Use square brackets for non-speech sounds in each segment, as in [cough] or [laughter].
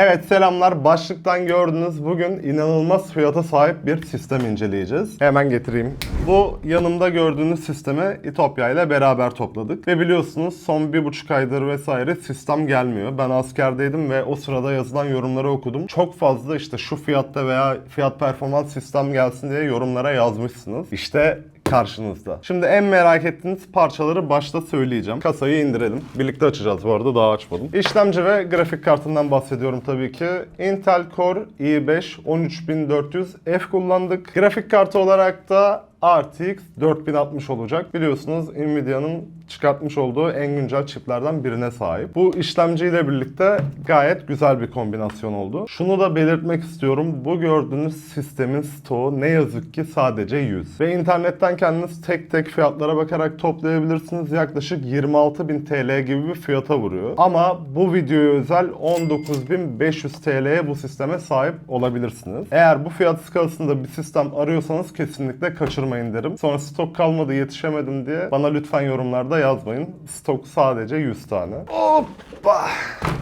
Evet selamlar. Başlıktan gördünüz. Bugün inanılmaz fiyata sahip bir sistem inceleyeceğiz. Hemen getireyim. Bu yanımda gördüğünüz sistemi İtopya ile beraber topladık. Ve biliyorsunuz son bir buçuk aydır vesaire sistem gelmiyor. Ben askerdeydim ve o sırada yazılan yorumları okudum. Çok fazla işte şu fiyatta veya fiyat performans sistem gelsin diye yorumlara yazmışsınız. İşte karşınızda. Şimdi en merak ettiğiniz parçaları başta söyleyeceğim. Kasayı indirelim. Birlikte açacağız bu arada daha açmadım. İşlemci ve grafik kartından bahsediyorum tabii ki. Intel Core i5 13400F kullandık. Grafik kartı olarak da RTX 4060 olacak. Biliyorsunuz Nvidia'nın çıkartmış olduğu en güncel çiplerden birine sahip. Bu işlemciyle birlikte gayet güzel bir kombinasyon oldu. Şunu da belirtmek istiyorum. Bu gördüğünüz sistemin stoğu ne yazık ki sadece 100. Ve internetten kendiniz tek tek fiyatlara bakarak toplayabilirsiniz. Yaklaşık 26.000 TL gibi bir fiyata vuruyor. Ama bu videoya özel 19.500 TL'ye bu sisteme sahip olabilirsiniz. Eğer bu fiyat skalasında bir sistem arıyorsanız kesinlikle kaçırmayın derim. Sonra stok kalmadı yetişemedim diye bana lütfen yorumlarda yazmayın. Stok sadece 100 tane. Hoppa.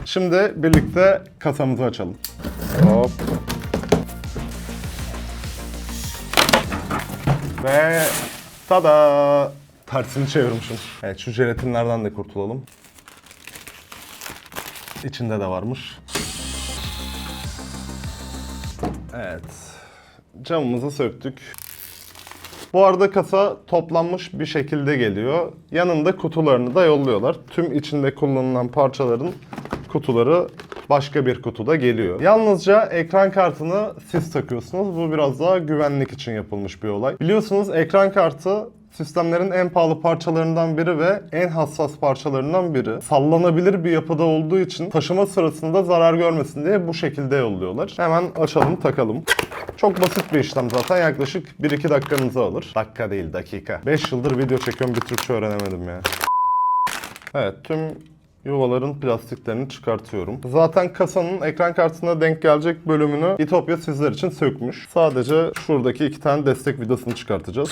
Şimdi birlikte kasamızı açalım. Hop. Ve tada! Tersini çevirmişim. Evet şu jelatinlerden de kurtulalım. İçinde de varmış. Evet. Camımızı söktük. Bu arada kasa toplanmış bir şekilde geliyor. Yanında kutularını da yolluyorlar. Tüm içinde kullanılan parçaların kutuları başka bir kutuda geliyor. Yalnızca ekran kartını siz takıyorsunuz. Bu biraz daha güvenlik için yapılmış bir olay. Biliyorsunuz ekran kartı sistemlerin en pahalı parçalarından biri ve en hassas parçalarından biri. Sallanabilir bir yapıda olduğu için taşıma sırasında zarar görmesin diye bu şekilde yolluyorlar. Hemen açalım takalım. Çok basit bir işlem zaten. Yaklaşık 1-2 dakikanızı alır. Dakika değil dakika. 5 yıldır video çekiyorum bir Türkçe öğrenemedim ya. Evet tüm yuvaların plastiklerini çıkartıyorum. Zaten kasanın ekran kartına denk gelecek bölümünü İtopya sizler için sökmüş. Sadece şuradaki iki tane destek vidasını çıkartacağız.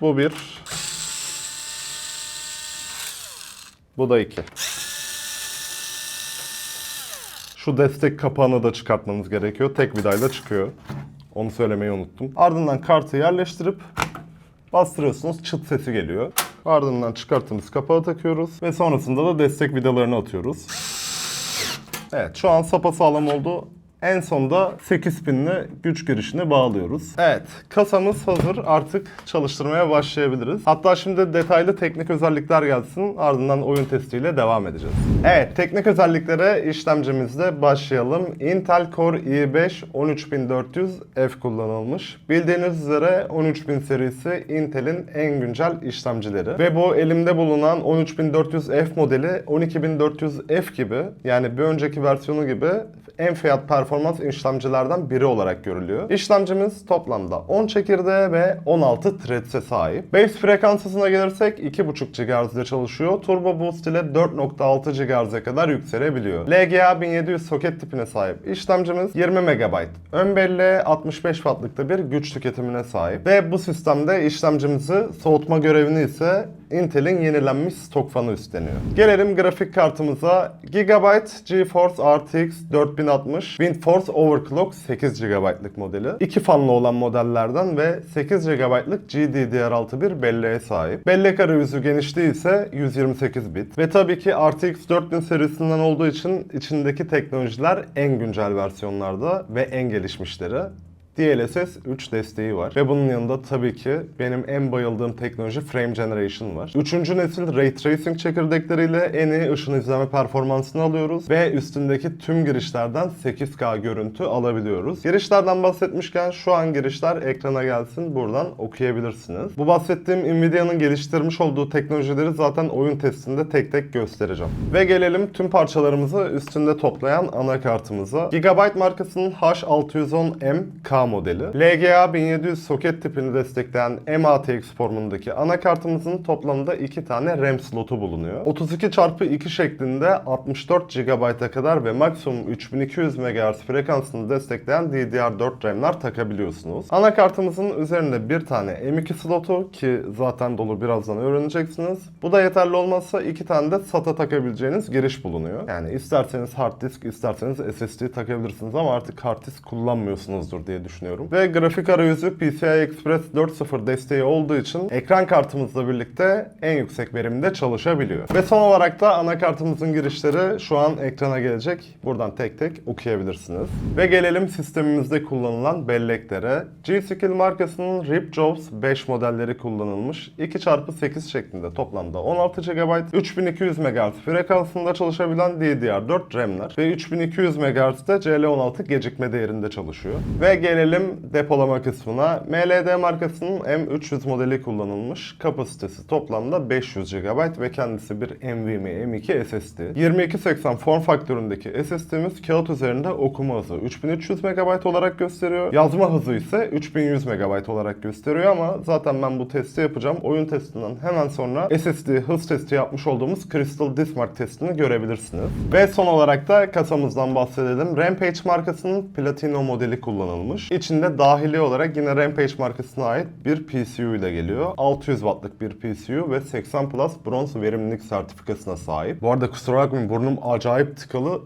Bu bir. Bu da iki. Şu destek kapağını da çıkartmamız gerekiyor. Tek vidayla çıkıyor. Onu söylemeyi unuttum. Ardından kartı yerleştirip bastırıyorsunuz çıt sesi geliyor. Ardından çıkarttığımız kapağı takıyoruz ve sonrasında da destek vidalarını atıyoruz. Evet şu an sapasağlam oldu. En sonda 8 pinli güç girişini bağlıyoruz. Evet kasamız hazır artık çalıştırmaya başlayabiliriz. Hatta şimdi detaylı teknik özellikler gelsin ardından oyun testiyle devam edeceğiz. Evet teknik özelliklere işlemcimizde başlayalım. Intel Core i5 13400F kullanılmış. Bildiğiniz üzere 13000 serisi Intel'in en güncel işlemcileri. Ve bu elimde bulunan 13400F modeli 12400F gibi yani bir önceki versiyonu gibi en fiyat performans işlemcilerden biri olarak görülüyor. İşlemcimiz toplamda 10 çekirdeğe ve 16 threads'e sahip. Base frekans hızına gelirsek 2.5 GHz ile çalışıyor. Turbo Boost ile 4.6 GHz'e kadar yükselebiliyor. LGA 1700 soket tipine sahip işlemcimiz 20 MB. Ön belleğe 65 wattlıkta bir güç tüketimine sahip. Ve bu sistemde işlemcimizi soğutma görevini ise Intel'in yenilenmiş stok fanı üstleniyor. Gelelim grafik kartımıza. Gigabyte GeForce RTX 4060 WindForce Overclock 8 GB'lık modeli. İki fanlı olan modellerden ve 8 GB'lık GDDR6 bir belleğe sahip. Bellek arayüzü genişliği ise 128 bit. Ve tabii ki RTX 4000 serisinden olduğu için içindeki teknolojiler en güncel versiyonlarda ve en gelişmişleri. DLSS 3 desteği var. Ve bunun yanında tabii ki benim en bayıldığım teknoloji Frame Generation var. Üçüncü nesil Ray Tracing çekirdekleriyle en iyi ışın izleme performansını alıyoruz. Ve üstündeki tüm girişlerden 8K görüntü alabiliyoruz. Girişlerden bahsetmişken şu an girişler ekrana gelsin. Buradan okuyabilirsiniz. Bu bahsettiğim Nvidia'nın geliştirmiş olduğu teknolojileri zaten oyun testinde tek tek göstereceğim. Ve gelelim tüm parçalarımızı üstünde toplayan anakartımıza. Gigabyte markasının H610M K Modeli. LGA 1700 soket tipini destekleyen M.A.T.X formundaki anakartımızın toplamda 2 tane RAM slotu bulunuyor. 32x2 şeklinde 64 GB'a kadar ve maksimum 3200 MHz frekansını destekleyen DDR4 RAM'ler takabiliyorsunuz. Anakartımızın üzerinde bir tane M2 slotu ki zaten dolu birazdan öğreneceksiniz. Bu da yeterli olmazsa iki tane de SATA takabileceğiniz giriş bulunuyor. Yani isterseniz hard disk isterseniz SSD takabilirsiniz ama artık hard disk kullanmıyorsunuzdur diye düşünüyorum. Ve grafik arayüzü PCI Express 4.0 desteği olduğu için ekran kartımızla birlikte en yüksek verimde çalışabiliyor. Ve son olarak da anakartımızın girişleri şu an ekrana gelecek. Buradan tek tek okuyabilirsiniz. Ve gelelim sistemimizde kullanılan belleklere. G-Skill markasının RIP Jobs 5 modelleri kullanılmış. 2x8 şeklinde toplamda 16 GB, 3200 MHz frekansında çalışabilen DDR4 RAM'ler ve 3200 MHz'de CL16 gecikme değerinde çalışıyor. Ve gelelim depolama kısmına. MLD markasının M300 modeli kullanılmış. Kapasitesi toplamda 500 GB ve kendisi bir NVMe M2 SSD. 2280 form faktöründeki SSD'miz kağıt üzerinde okuma hızı 3300 MB olarak gösteriyor. Yazma hızı ise 3100 MB olarak gösteriyor ama zaten ben bu testi yapacağım. Oyun testinden hemen sonra SSD hız testi yapmış olduğumuz Crystal Dismark testini görebilirsiniz. Ve son olarak da kasamızdan bahsedelim. Rampage markasının Platino modeli kullanılmış. İçinde dahili olarak yine Rampage markasına ait bir PCU ile geliyor. 600 wattlık bir PCU ve 80 Plus bronz verimlilik sertifikasına sahip. Bu arada kusura bakmayın burnum acayip tıkalı.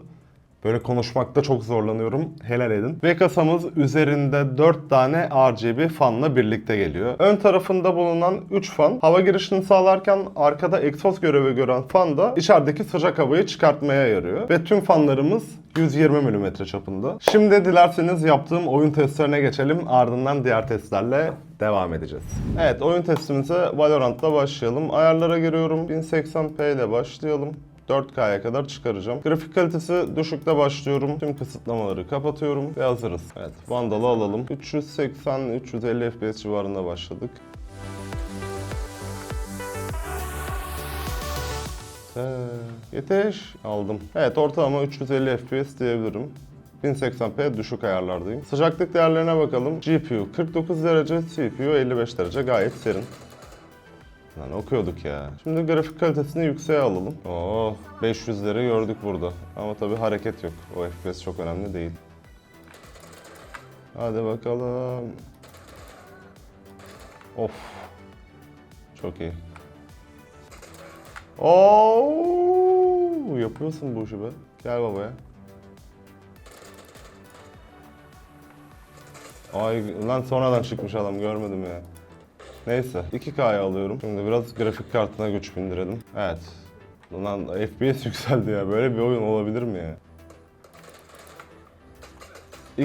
Böyle konuşmakta çok zorlanıyorum. Helal edin. Ve kasamız üzerinde 4 tane RGB fanla birlikte geliyor. Ön tarafında bulunan 3 fan hava girişini sağlarken arkada egzoz görevi gören fan da içerideki sıcak havayı çıkartmaya yarıyor. Ve tüm fanlarımız 120 mm çapında. Şimdi dilerseniz yaptığım oyun testlerine geçelim. Ardından diğer testlerle devam edeceğiz. Evet oyun testimize Valorant'ta başlayalım. Ayarlara giriyorum. 1080p ile başlayalım. 4K'ya kadar çıkaracağım. Grafik kalitesi düşükte başlıyorum. Tüm kısıtlamaları kapatıyorum ve hazırız. Evet, Vandal'ı alalım. 380-350 FPS civarında başladık. Ee, Yeter. Aldım. Evet, ortalama 350 FPS diyebilirim. 1080p düşük ayarlardayım. Sıcaklık değerlerine bakalım. GPU 49 derece, CPU 55 derece. Gayet serin. Lan okuyorduk ya. Şimdi grafik kalitesini yükseğe alalım. Oh 500'leri gördük burada. Ama tabii hareket yok. O FPS çok önemli değil. Hadi bakalım. Of. Çok iyi. Oo, yapıyorsun bu işi be. Gel babaya. Ay lan sonradan çıkmış adam görmedim ya. Neyse 2K'ya alıyorum. Şimdi biraz grafik kartına güç bindirelim. Evet. Lan FPS [laughs] yükseldi ya. Böyle bir oyun olabilir mi ya?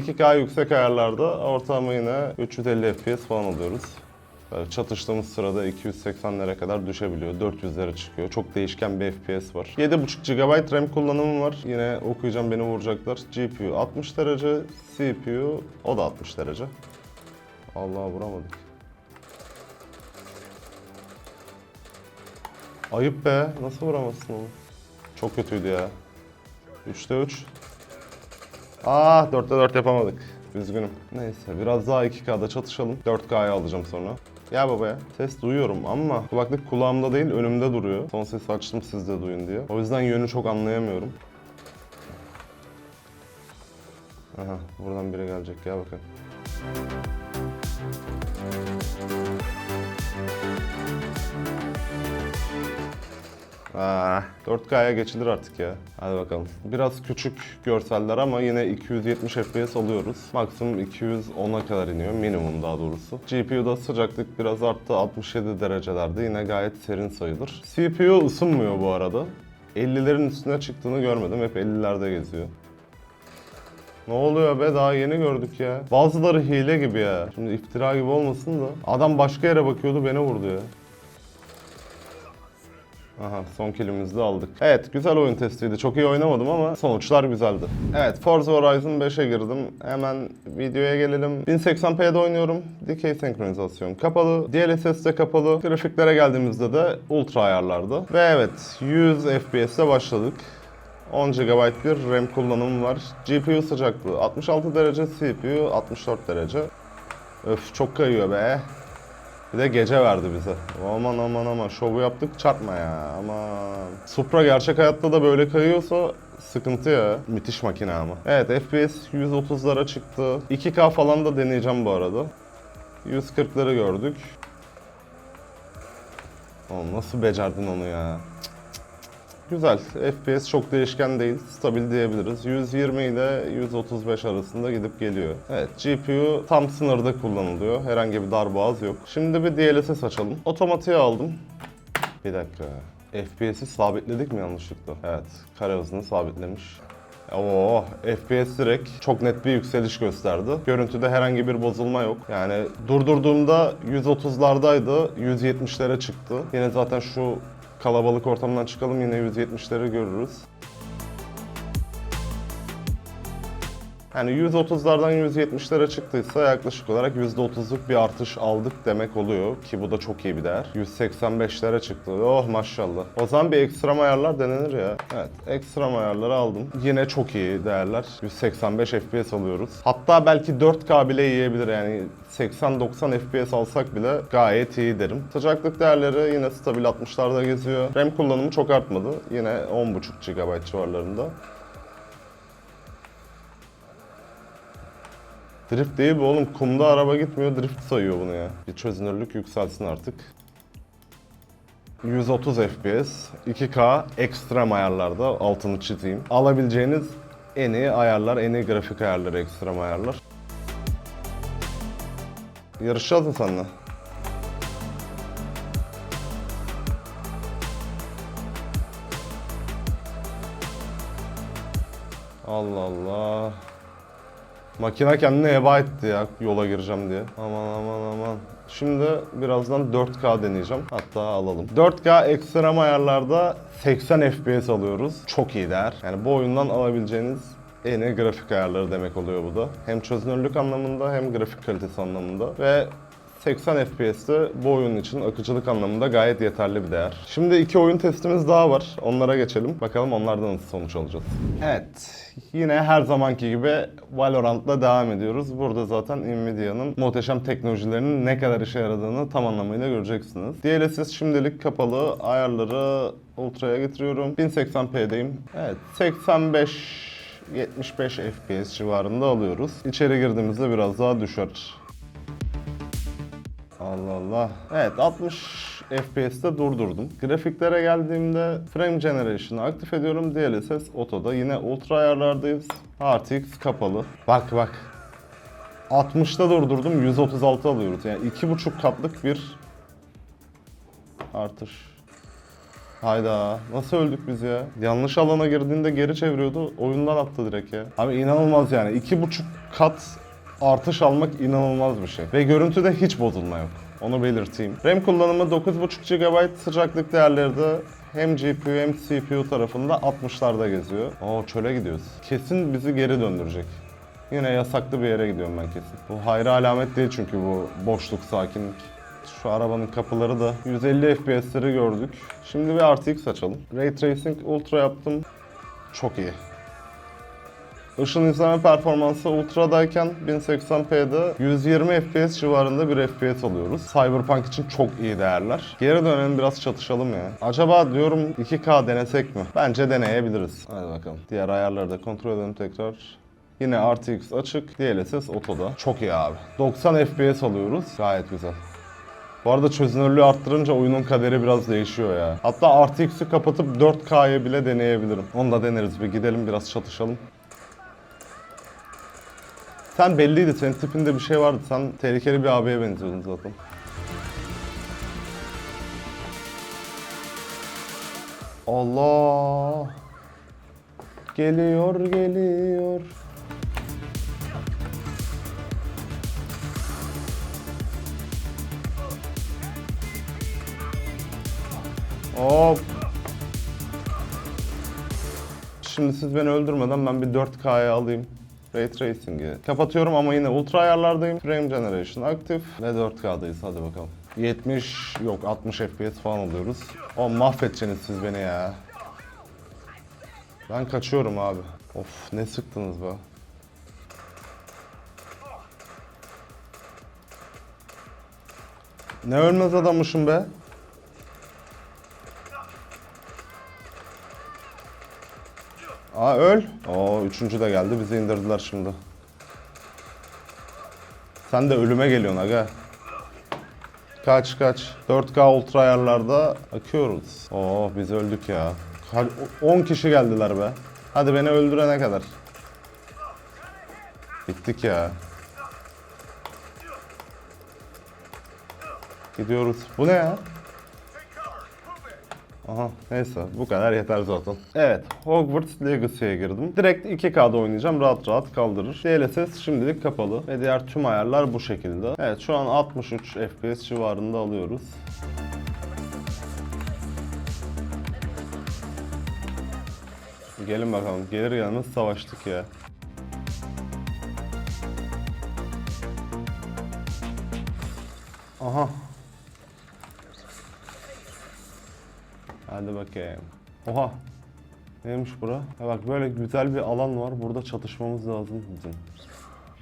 2K yüksek ayarlarda ortalama yine 350 FPS falan alıyoruz. Böyle çatıştığımız sırada 280'lere kadar düşebiliyor. 400'lere çıkıyor. Çok değişken bir FPS var. 7.5 GB RAM kullanımı var. Yine okuyacağım beni vuracaklar. GPU 60 derece, CPU o da 60 derece. Allah vuramadık. Ayıp be. Nasıl vuramazsın onu? Çok kötüydü ya. 3'te 3. Ah 4'te 4 yapamadık. Üzgünüm. Neyse biraz daha 2K'da çatışalım. 4K'ya alacağım sonra. Gel babaya. Ses duyuyorum ama kulaklık kulağımda değil önümde duruyor. Son sesi açtım siz de duyun diye. O yüzden yönü çok anlayamıyorum. Aha buradan biri gelecek. Gel bakalım. Ah, 4K'ya geçilir artık ya. Hadi bakalım. Biraz küçük görseller ama yine 270 FPS alıyoruz. Maksimum 210'a kadar iniyor. Minimum daha doğrusu. GPU'da sıcaklık biraz arttı. 67 derecelerde. Yine gayet serin sayılır. CPU ısınmıyor bu arada. 50'lerin üstüne çıktığını görmedim. Hep 50'lerde geziyor. Ne oluyor be daha yeni gördük ya. Bazıları hile gibi ya. Şimdi iftira gibi olmasın da. Adam başka yere bakıyordu beni vurdu ya. Aha son killimizi de aldık. Evet güzel oyun testiydi. Çok iyi oynamadım ama sonuçlar güzeldi. Evet Forza Horizon 5'e girdim. Hemen videoya gelelim. 1080p'de oynuyorum. Dikey senkronizasyon kapalı. DLSS de kapalı. Grafiklere geldiğimizde de ultra ayarlarda. Ve evet 100 FPS'e başladık. 10 GB bir RAM kullanımı var. GPU sıcaklığı 66 derece, CPU 64 derece. Öf çok kayıyor be. Bir de gece verdi bize. Aman aman aman şovu yaptık çarpma ya aman. Supra gerçek hayatta da böyle kayıyorsa sıkıntı ya. Müthiş makine ama. Evet FPS 130'lara çıktı. 2K falan da deneyeceğim bu arada. 140'ları gördük. Oğlum nasıl becerdin onu ya? Cık. Güzel. FPS çok değişken değil. Stabil diyebiliriz. 120 ile 135 arasında gidip geliyor. Evet GPU tam sınırda kullanılıyor. Herhangi bir darboğaz yok. Şimdi bir DLSS açalım. Otomatiğe aldım. Bir dakika. FPS'i sabitledik mi yanlışlıkla? Evet. Kare hızını sabitlemiş. Oo, FPS direkt çok net bir yükseliş gösterdi. Görüntüde herhangi bir bozulma yok. Yani durdurduğumda 130'lardaydı, 170'lere çıktı. Yine zaten şu kalabalık ortamdan çıkalım yine 170'leri görürüz. Yani 130'lardan 170'lere çıktıysa yaklaşık olarak %30'luk bir artış aldık demek oluyor ki bu da çok iyi bir değer. 185'lere çıktı. Oh maşallah. O zaman bir ekstrem ayarlar denenir ya. Evet, ekstrem ayarları aldım. Yine çok iyi değerler. 185 FPS alıyoruz. Hatta belki 4K bile yiyebilir yani 80-90 FPS alsak bile gayet iyi derim. Sıcaklık değerleri yine stabil 60'larda geziyor. RAM kullanımı çok artmadı. Yine 10.5 GB civarlarında. Drift değil bu oğlum. Kumda araba gitmiyor, drift sayıyor bunu ya. Bir çözünürlük yükselsin artık. 130 FPS, 2K ekstrem ayarlarda altını çizeyim. Alabileceğiniz en iyi ayarlar, en iyi grafik ayarları, ekstrem ayarlar. Yarışacağız mı seninle? Allah Allah. Makine kendini heba etti ya yola gireceğim diye. Aman aman aman. Şimdi birazdan 4K deneyeceğim. Hatta alalım. 4K ekstrem ayarlarda 80 FPS alıyoruz. Çok iyi değer. Yani bu oyundan alabileceğiniz en iyi grafik ayarları demek oluyor bu da. Hem çözünürlük anlamında hem grafik kalitesi anlamında. Ve 80 FPS'te bu oyun için akıcılık anlamında gayet yeterli bir değer. Şimdi iki oyun testimiz daha var. Onlara geçelim. Bakalım onlardan nasıl sonuç alacağız. Evet. Yine her zamanki gibi Valorant'la devam ediyoruz. Burada zaten Nvidia'nın muhteşem teknolojilerinin ne kadar işe yaradığını tam anlamıyla göreceksiniz. DLSS şimdilik kapalı. Ayarları Ultra'ya getiriyorum. 1080p'deyim. Evet. 85 75 FPS civarında alıyoruz. İçeri girdiğimizde biraz daha düşer. Allah Allah. Evet 60 FPS'te durdurdum. Grafiklere geldiğimde Frame Generation'ı aktif ediyorum. DLSS Auto'da yine ultra ayarlardayız. RTX kapalı. Bak bak. 60'ta durdurdum 136 alıyoruz. Yani 2,5 katlık bir artış. Hayda nasıl öldük biz ya? Yanlış alana girdiğinde geri çeviriyordu. Oyundan attı direkt ya. Abi inanılmaz yani. 2,5 kat artış almak inanılmaz bir şey. Ve görüntüde hiç bozulma yok. Onu belirteyim. RAM kullanımı 9.5 GB sıcaklık değerleri de hem GPU hem CPU tarafında 60'larda geziyor. Oo çöle gidiyoruz. Kesin bizi geri döndürecek. Yine yasaklı bir yere gidiyorum ben kesin. Bu hayra alamet değil çünkü bu boşluk, sakinlik. Şu arabanın kapıları da 150 FPS'leri gördük. Şimdi bir RTX açalım. Ray Tracing Ultra yaptım. Çok iyi. Işın izleme performansı Ultra'dayken 1080p'de 120 FPS civarında bir FPS alıyoruz. Cyberpunk için çok iyi değerler. Geri dönelim biraz çatışalım ya. Acaba diyorum 2K denesek mi? Bence deneyebiliriz. Hadi bakalım. Diğer ayarları da kontrol edelim tekrar. Yine RTX açık, DLSS otoda. Çok iyi abi. 90 FPS alıyoruz. Gayet güzel. Bu arada çözünürlüğü arttırınca oyunun kaderi biraz değişiyor ya. Hatta RTX'i kapatıp 4K'ya bile deneyebilirim. Onu da deneriz. Bir gidelim biraz çatışalım. Sen belliydi, senin tipinde bir şey vardı. Sen tehlikeli bir abiye benziyordun zaten. Allah! Geliyor, geliyor. Hop! Şimdi siz beni öldürmeden ben bir 4K'ya alayım. Ray Tracing'i kapatıyorum ama yine ultra ayarlardayım. Frame Generation aktif ve 4K'dayız hadi bakalım. 70 yok 60 FPS falan alıyoruz. O mahvedeceksiniz siz beni ya. Ben kaçıyorum abi. Of ne sıktınız be. Ne ölmez adammışım be. Aa öl. Oo üçüncü de geldi bizi indirdiler şimdi. Sen de ölüme geliyorsun aga. Kaç kaç. 4K ultra ayarlarda akıyoruz. Oo biz öldük ya. Hadi, 10 kişi geldiler be. Hadi beni öldürene kadar. Bittik ya. Gidiyoruz. Bu ne ya? Aha neyse bu kadar yeter zaten. Evet Hogwarts Legacy'ye girdim. Direkt 2K'da oynayacağım rahat rahat kaldırır. DLSS şimdilik kapalı ve diğer tüm ayarlar bu şekilde. Evet şu an 63 FPS civarında alıyoruz. Gelin bakalım gelir gelmez savaştık ya. Aha Hadi bakayım. Oha. Neymiş bura? Ha bak böyle güzel bir alan var. Burada çatışmamız lazım bizim.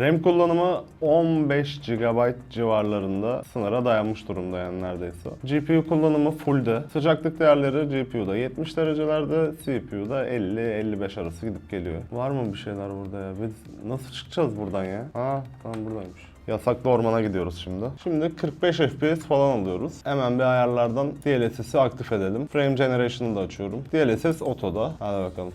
RAM kullanımı 15 GB civarlarında sınıra dayanmış durumda yani neredeyse. GPU kullanımı fullde. Sıcaklık değerleri GPU'da 70 derecelerde, CPU'da 50-55 arası gidip geliyor. Var mı bir şeyler burada ya? Biz nasıl çıkacağız buradan ya? Ha tamam buradaymış. Yasaklı ormana gidiyoruz şimdi. Şimdi 45 FPS falan alıyoruz. Hemen bir ayarlardan DLSS'i aktif edelim. Frame Generation'ı da açıyorum. DLSS otoda. Hadi bakalım.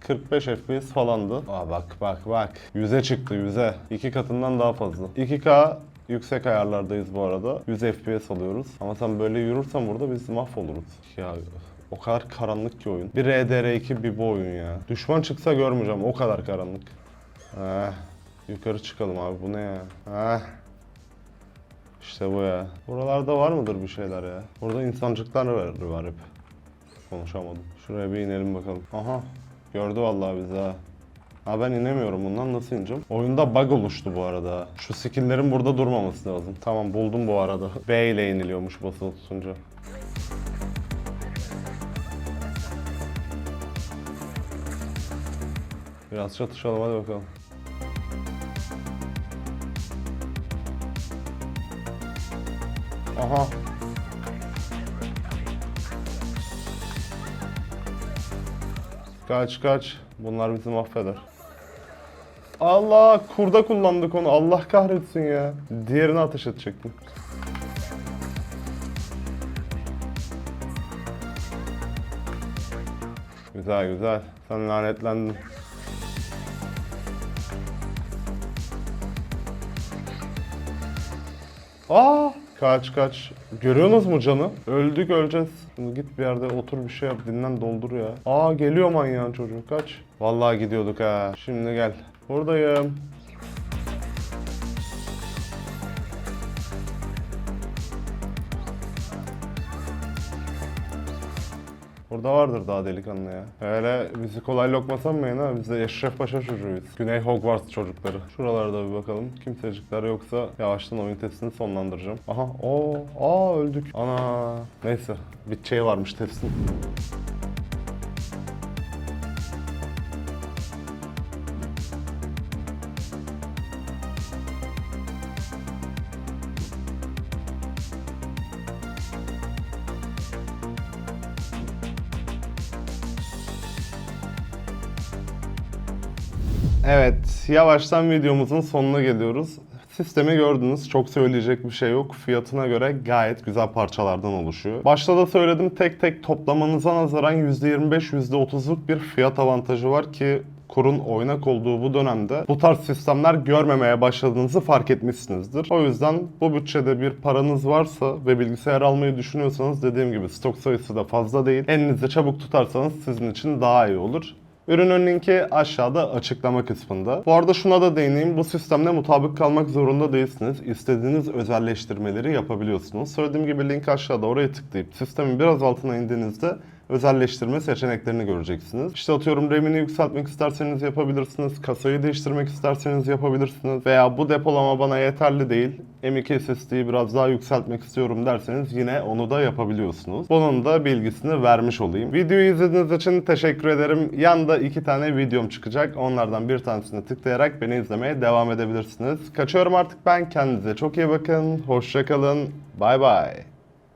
45 FPS falandı. Aa bak bak bak. 100'e çıktı 100'e. İki katından daha fazla. 2K yüksek ayarlardayız bu arada. 100 FPS alıyoruz. Ama sen böyle yürürsen burada biz mahvoluruz. Ya o kadar karanlık ki oyun. Bir RDR2 bir bu oyun ya. Düşman çıksa görmeyeceğim o kadar karanlık. Eh, yukarı çıkalım abi bu ne ya? Eh. İşte bu ya. Buralarda var mıdır bir şeyler ya? Burada insancıklar var, var hep. Konuşamadım. Şuraya bir inelim bakalım. Aha. Gördü vallahi bizi ha. Ha ben inemiyorum bundan nasıl ineceğim? Oyunda bug oluştu bu arada. Şu skill'lerin burada durmaması lazım. Tamam buldum bu arada. [laughs] B ile iniliyormuş basılı tutunca. Biraz çatışalım hadi bakalım. Aha. Kaç kaç. Bunlar bizi mahveder. Allah kurda kullandık onu. Allah kahretsin ya. Diğerini ateş edecektim. Güzel güzel. Sen lanetlendin. Aa! Kaç kaç. Görüyorsunuz mu canı? Öldük öleceğiz. Şimdi git bir yerde otur bir şey yap dinlen doldur ya. Aa geliyor manyağın çocuğu kaç. Vallahi gidiyorduk ha. Şimdi gel. Buradayım. Burada vardır daha delikanlı ya. Öyle bizi kolay lokma sanmayın ha. Biz de Eşref Paşa çocuğuyuz. Güney Hogwarts çocukları. Şuralarda bir bakalım. Kimsecikler yoksa yavaştan oyun testini sonlandıracağım. Aha o aa öldük. Ana neyse biteceği varmış testin. Evet, yavaştan videomuzun sonuna geliyoruz. Sistemi gördünüz. Çok söyleyecek bir şey yok. Fiyatına göre gayet güzel parçalardan oluşuyor. Başta da söyledim tek tek toplamanıza nazaran %25-%30'luk bir fiyat avantajı var ki kurun oynak olduğu bu dönemde bu tarz sistemler görmemeye başladığınızı fark etmişsinizdir. O yüzden bu bütçede bir paranız varsa ve bilgisayar almayı düşünüyorsanız dediğim gibi stok sayısı da fazla değil. Elinizde çabuk tutarsanız sizin için daha iyi olur. Ürünün linki aşağıda açıklama kısmında. Bu arada şuna da değineyim. Bu sistemle mutabık kalmak zorunda değilsiniz. İstediğiniz özelleştirmeleri yapabiliyorsunuz. Söylediğim gibi link aşağıda oraya tıklayıp sistemin biraz altına indiğinizde özelleştirme seçeneklerini göreceksiniz. İşte atıyorum RAM'ini yükseltmek isterseniz yapabilirsiniz. Kasayı değiştirmek isterseniz yapabilirsiniz. Veya bu depolama bana yeterli değil. M.2 SSD'yi biraz daha yükseltmek istiyorum derseniz yine onu da yapabiliyorsunuz. Bunun da bilgisini vermiş olayım. Videoyu izlediğiniz için teşekkür ederim. Yanda iki tane videom çıkacak. Onlardan bir tanesini tıklayarak beni izlemeye devam edebilirsiniz. Kaçıyorum artık ben. Kendinize çok iyi bakın. Hoşçakalın. Bay bay.